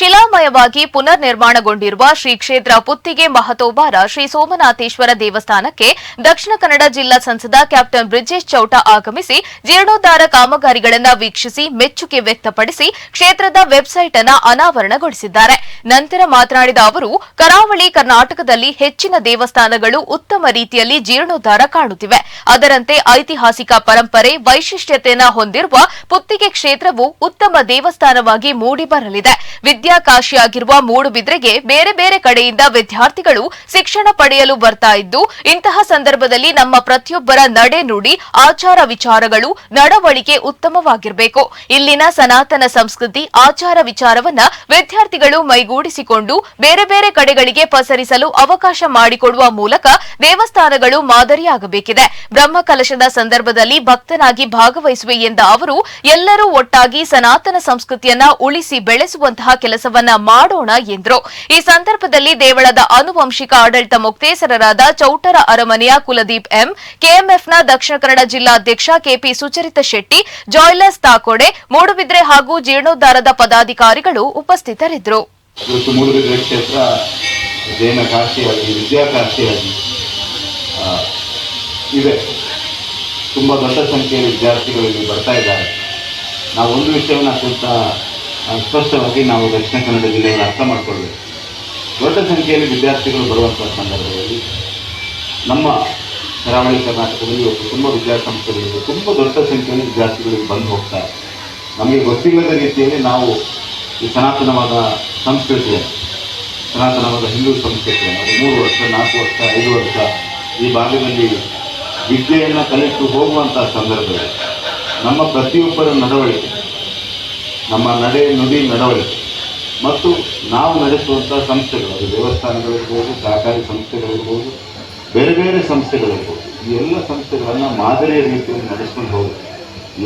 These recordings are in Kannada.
ಶಿಲಾಮಯವಾಗಿ ಪುನರ್ ನಿರ್ಮಾಣಗೊಂಡಿರುವ ಶ್ರೀ ಕ್ಷೇತ್ರ ಪುತ್ತಿಗೆ ಮಹತೋಬಾರ ಶ್ರೀ ಸೋಮನಾಥೇಶ್ವರ ದೇವಸ್ಥಾನಕ್ಕೆ ದಕ್ಷಿಣ ಕನ್ನಡ ಜಿಲ್ಲಾ ಸಂಸದ ಕ್ಯಾಪ್ಟನ್ ಬ್ರಿಜೇಶ್ ಚೌಟ ಆಗಮಿಸಿ ಜೀರ್ಣೋದ್ಧಾರ ಕಾಮಗಾರಿಗಳನ್ನು ವೀಕ್ಷಿಸಿ ಮೆಚ್ಚುಗೆ ವ್ಯಕ್ತಪಡಿಸಿ ಕ್ಷೇತ್ರದ ವೆಬ್ಸೈಟ್ ಅನ್ನು ಅನಾವರಣಗೊಳಿಸಿದ್ದಾರೆ. ನಂತರ ಮಾತನಾಡಿದ ಅವರು, ಕರಾವಳಿ ಕರ್ನಾಟಕದಲ್ಲಿ ಹೆಚ್ಚಿನ ದೇವಸ್ಥಾನಗಳು ಉತ್ತಮ ರೀತಿಯಲ್ಲಿ ಜೀರ್ಣೋದ್ಧಾರ ಕಾಣುತ್ತಿವೆ. ಅದರಂತೆ ಐತಿಹಾಸಿಕ ಪರಂಪರೆ ವೈಶಿಷ್ಟ್ಯತೆಯನ್ನು ಹೊಂದಿರುವ ಪುತ್ತಿಗೆ ಕ್ಷೇತ್ರವು ಉತ್ತಮ ದೇವಸ್ಥಾನವಾಗಿ ಮೂಡಿಬರಲಿದೆ. ವಿದ್ಯಾಕಾಶಿಯಾಗಿರುವ ಮೂಡುಬಿದ್ರೆಗೆ ಬೇರೆ ಬೇರೆ ಕಡೆಯಿಂದ ವಿದ್ಯಾರ್ಥಿಗಳು ಶಿಕ್ಷಣ ಪಡೆಯಲು ಬರ್ತಾ ಇದ್ದು, ಇಂತಹ ಸಂದರ್ಭದಲ್ಲಿ ನಮ್ಮ ಪ್ರತಿಯೊಬ್ಬರ ನಡೆ ನುಡಿ, ಆಚಾರ ವಿಚಾರಗಳು ನಡವಳಿಕೆ ಉತ್ತಮವಾಗಿರಬೇಕು. ಇಲ್ಲಿನ ಸನಾತನ ಸಂಸ್ಕೃತಿ, ಆಚಾರ ವಿಚಾರವನ್ನ ವಿದ್ಯಾರ್ಥಿಗಳು ಮೈಗೂಡಿಸಿಕೊಂಡು ಬೇರೆ ಬೇರೆ ಕಡೆಗಳಿಗೆ ಪಸರಿಸಲು ಅವಕಾಶ ಮಾಡಿಕೊಡುವ ಮೂಲಕ ದೇವಸ್ಥಾನಗಳು ಮಾದರಿಯಾಗಬೇಕಿದೆ. ಬ್ರಹ್ಮಕಲಶದ ಸಂದರ್ಭದಲ್ಲಿ ಭಕ್ತನಾಗಿ ಭಾಗವಹಿಸುವೆ ಎಂದ ಅವರು, ಎಲ್ಲರೂ ಒಟ್ಟಾಗಿ ಸನಾತನ ಸಂಸ್ಕೃತಿಯನ್ನ ಉಳಿಸಿ ಬೆಳೆಸುವಂತಹ ಕೆಲಸವನ್ನ ಮಾಡೋಣ ಎಂದರು. ಈ ಸಂದರ್ಭದಲ್ಲಿ ದೇವಳದ ಆನುವಂಶಿಕ ಆಡಳಿತ ಮುಕ್ತೇಸರರಾದ ಚೌಟರ ಅರಮನೆಯ ಕುಲದೀಪ್ ಎಂ ಕೆಎಂಎಫ್ನ ದಕ್ಷಿಣ ಕನ್ನಡ ಜಿಲ್ಲಾಧ್ಯಕ್ಷ ಕೆಪಿ ಸುಚರಿತ ಶೆಟ್ಟಿ ಜಾಯ್ಲಸ್ ತಾಕೋಡೆ ಮೂಡುಬಿದ್ರೆ ಹಾಗೂ ಜೀರ್ಣೋದ್ಧಾರದ ಪದಾಧಿಕಾರಿಗಳು ಉಪಸ್ಥಿತರಿದ್ದರು. ಇದೆ. ತುಂಬ ದೊಡ್ಡ ಸಂಖ್ಯೆಯ ವಿದ್ಯಾರ್ಥಿಗಳು ಇಲ್ಲಿ ಬರ್ತಾ ಇದ್ದಾರೆ. ನಾವು ಒಂದು ವಿಷಯವನ್ನು ಆ, ಸ್ಪಷ್ಟವಾಗಿ ನಾವು ದಕ್ಷಿಣ ಕನ್ನಡ ಜಿಲ್ಲೆಯಲ್ಲಿ ಅರ್ಥ ಮಾಡಿಕೊಳ್ಬೇಕು. ದೊಡ್ಡ ಸಂಖ್ಯೆಯಲ್ಲಿ ವಿದ್ಯಾರ್ಥಿಗಳು ಬರುವಂಥ ಸಂದರ್ಭದಲ್ಲಿ ನಮ್ಮ ಕರಾವಳಿ ಕರ್ನಾಟಕದಲ್ಲಿ ಇವತ್ತು ತುಂಬ ವಿದ್ಯಾಸಂಸ್ಥೆಗಳಿವೆ ತುಂಬ ದೊಡ್ಡ ಸಂಖ್ಯೆಯಲ್ಲಿ ವಿದ್ಯಾರ್ಥಿಗಳು ಬಂದು ಹೋಗ್ತಾರೆ. ನಮಗೆ ಗೊತ್ತಿಲ್ಲದ ರೀತಿಯಲ್ಲಿ ನಾವು ಈ ಸನಾತನವಾದ ಸಂಸ್ಕೃತಿಯ, ಸನಾತನವಾದ ಹಿಂದೂ ಸಂಸ್ಕೃತಿಯನ್ನು ಅದು ಮೂರು ವರ್ಷ, ನಾಲ್ಕು ವರ್ಷ, ಐದು ವರ್ಷ ಈ ಭಾಗದಲ್ಲಿ ವಿದ್ಯೆಯನ್ನು ಕಲಿತು ಹೋಗುವಂಥ ಸಂದರ್ಭದಲ್ಲಿ ನಮ್ಮ ಪ್ರತಿಯೊಬ್ಬರ ನಡವಳಿಕೆ ನಮ್ಮ ನಡೆ ನುಡಿ ನಡವಳಿಕೆ ಮತ್ತು ನಾವು ನಡೆಸುವಂಥ ಸಂಸ್ಥೆಗಳು, ಅದು ದೇವಸ್ಥಾನಗಳಿರ್ಬೋದು ಸಹಕಾರಿ ಸಂಸ್ಥೆಗಳಿರ್ಬೋದು ಬೇರೆ ಬೇರೆ ಸಂಸ್ಥೆಗಳಿರ್ಬೋದು ಈ ಎಲ್ಲ ಸಂಸ್ಥೆಗಳನ್ನು ಮಾದರಿಯ ರೀತಿಯಲ್ಲಿ ನಡೆಸ್ಕೊಂಡು ಹೋಗುತ್ತೆ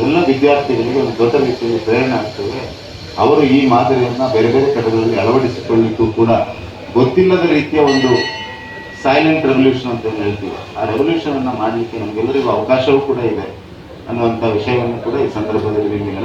ಎಲ್ಲ ವಿದ್ಯಾರ್ಥಿಗಳಿಗೆ ಒಂದು ದೊಡ್ಡ ರೀತಿಯಲ್ಲಿ ಪ್ರೇರಣೆ ಆಗ್ತದೆ. ಅವರು ಈ ಮಾದರಿಯನ್ನು ಬೇರೆ ಬೇರೆ ಕಡೆಗಳಲ್ಲಿ ಅಳವಡಿಸಿಕೊಳ್ಳಿಕ್ಕೂ ಕೂಡ ಗೊತ್ತಿಲ್ಲದ ರೀತಿಯ ಒಂದು ಸೈಲೆಂಟ್ ರೆವಲ್ಯೂಷನ್ ಅಂತ ಏನು ಹೇಳ್ತೀವಿ. ಆ ರೆವಲ್ಯೂಷನನ್ನು ಮಾಡಲಿಕ್ಕೆ ನಮಗೆಲ್ಲರಿಗೂ ಅವಕಾಶವೂ ಕೂಡ ಇದೆ ಅನ್ನುವಂಥ ವಿಷಯವನ್ನು ಕೂಡ ಈ ಸಂದರ್ಭದಲ್ಲಿ ನಿಮಗೆ